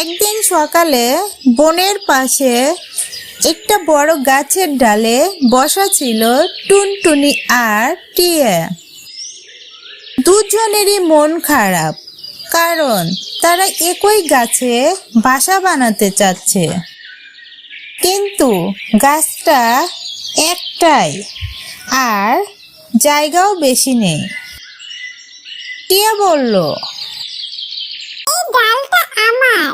একদিন সকালে বনের পাশে একটা বড় গাছের ডালে বসা ছিল টুনটুনি আর টিয়া। দুজনেরই মন খারাপ, কারণ তারা একই গাছে বাসা বানাতে চাচ্ছে। কিন্তু গাছটা একটাই, আর জায়গাও বেশি নেই। টিয়া বলল ডালটা আমার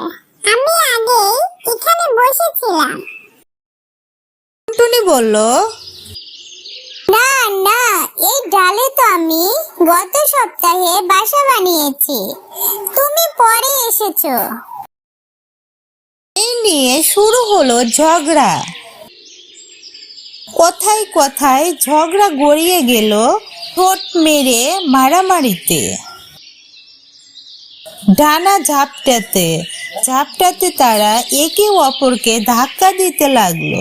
আমি আগেই এখানে বসেছিলাম টুনটুনি বলল? না না এই ডালে তো আমি গত সপ্তাহে বাসা বানিয়েছি। তুমি পরে এসেছ। এই নিয়ে শুরু হলো ঝগড়া। কথায় কথায় ঝগড়া গড়িয়ে গেল ঠোঁট মেরে মারামারিতে। ডানা ঝাপটাতে ঝাপটাতে তারা একে অপরকে ধাক্কা দিতে লাগল।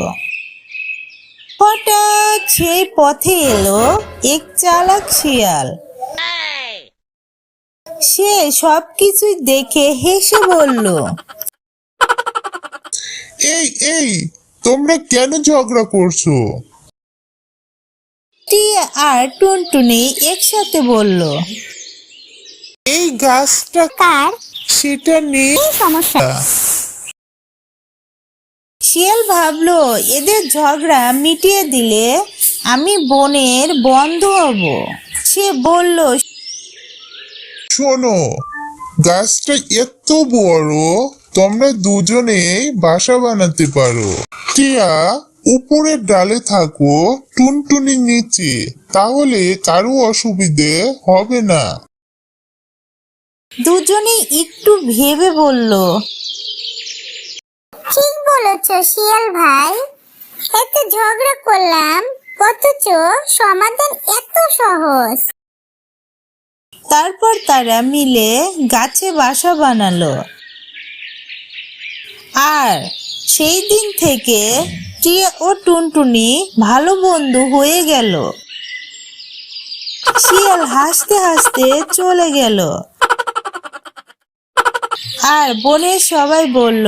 হঠাৎ সেই পথে এলো এক চালাক শিয়াল। সে সবকিছু দেখে হেসে বলল এই এই তোমরা কেন ঝগড়া করছ? টিয়া আর টুনটুনি একসাথে বলল এই গাছটা কার? সেটা নেই। এই সমস্যা। শিয়াল ভাবলো এদের ঝগড়া মিটিয়ে দিলে আমি বনের বন্ধ হব। সে বলল শোনো গাছটা এত বড় তোমরা দুজনে বাসা বানাতে পারো। টিয়া উপরের ডালে থাকো টুনটুনি নিচে তাহলে কারও অসুবিধে হবে না। দুজনে একটু ভেবে বলল বলেছ, শিয়াল ভাই। এত ঝগড়া করলাম, অথচ সমাধান এত সহজ। তারপর তারা মিলে গাছে বাসা বানালো। আর সেই দিন থেকে টিয়া ও টুনটুনি ভালো বন্ধু হয়ে গেল। শিয়াল হাসতে হাসতে চলে গেল। আর বনের সবাই বলল,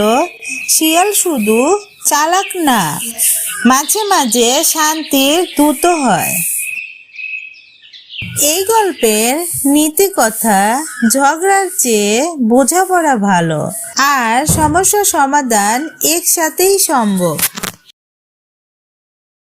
শিয়াল শুধু চালাক না, মাঝে মাঝে শান্তির দূত হয়। এই গল্পের নীতি কথা ঝগড়ার চেয়ে বোঝাপড়া ভালো, আর সমস্যা সমাধান একসাথেই সম্ভব।